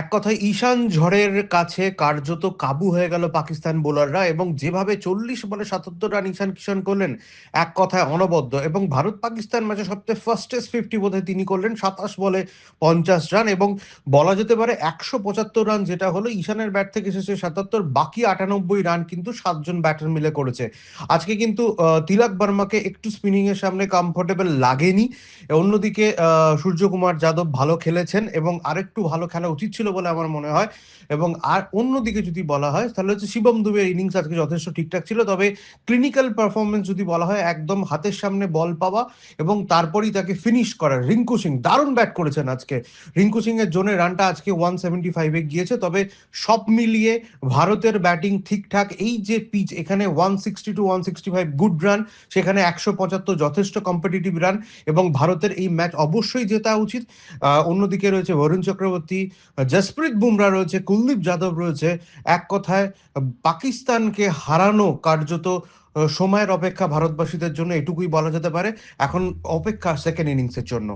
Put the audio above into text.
এক কথায় ঈশান ঝড়ের কাছে কার্যত কাবু হয়ে গেল পাকিস্তান বোলাররা এবং যেভাবে চল্লিশ বলে সাতাত্তর রান ঈশান কিষান করলেন, এক কথায় অনবদ্য এবং ভারত পাকিস্তান ম্যাচে সবচেয়ে ফার্স্টেস্ট ফিফটি বোধহয় তিনি করলেন, সাতাশ বলে পঞ্চাশ রান এবং বলা যেতে পারে একশো পঁচাত্তর রান যেটা হলো ঈশানের ব্যাট থেকে এসেছে সাতাত্তর, বাকি আটানব্বই রান কিন্তু সাতজন ব্যাটার মিলে করেছে। আজকে কিন্তু তিলক বর্মাকে একটু স্পিনিং এর সামনে কমফোর্টেবল লাগেনি। অন্যদিকে সূর্যকুমার যাদব ভালো খেলেছেন এবং আরেকটু ভালো খেলা উচিত ছিল বলে আমার মনে হয়। এবং আর অন্যদিকে যদি বলা হয়, তাহলে হচ্ছে শিবম দুবের ইনিংস আজকে যথেষ্ট ঠিকঠাক ছিল। তবে ক্লিনিক্যাল পারফরমেন্স যদি বলা হয়, একদম হাতের সামনে বল পাওয়া এবং তারপরেই তাকে ফিনিশ করা। রিঙ্কু সিং দারুণ ব্যাট করেছেন আজকে। রিঙ্কু সিং এর জন্য রানটা আজকে ওয়ান সেভেন্টি ফাইভে গিয়েছে। তবে সব মিলিয়ে ভারতের ব্যাটিং ঠিকঠাক। এই যে পিচ এখানে one sixty two one sixty five good run সেখানে একশো পঁচাত্তর যথেষ্ট কম্পিটিটিভ রান এবং ভারতের এই ম্যাচ অবশ্যই জেতা উচিত। অন্যদিকে রয়েছে বরুণ চক্রবর্তী জসপ্রীত বুমরা রয়েছে, কুলদীপ যাদব রয়েছে। এক কথায়, পাকিস্তানকে হারানো কার্যত সময়ের অপেক্ষা ভারতবাসীদের জন্য এটুকুই বলা যেতে পারে। এখন অপেক্ষা সেকেন্ড ইনিংসের জন্য।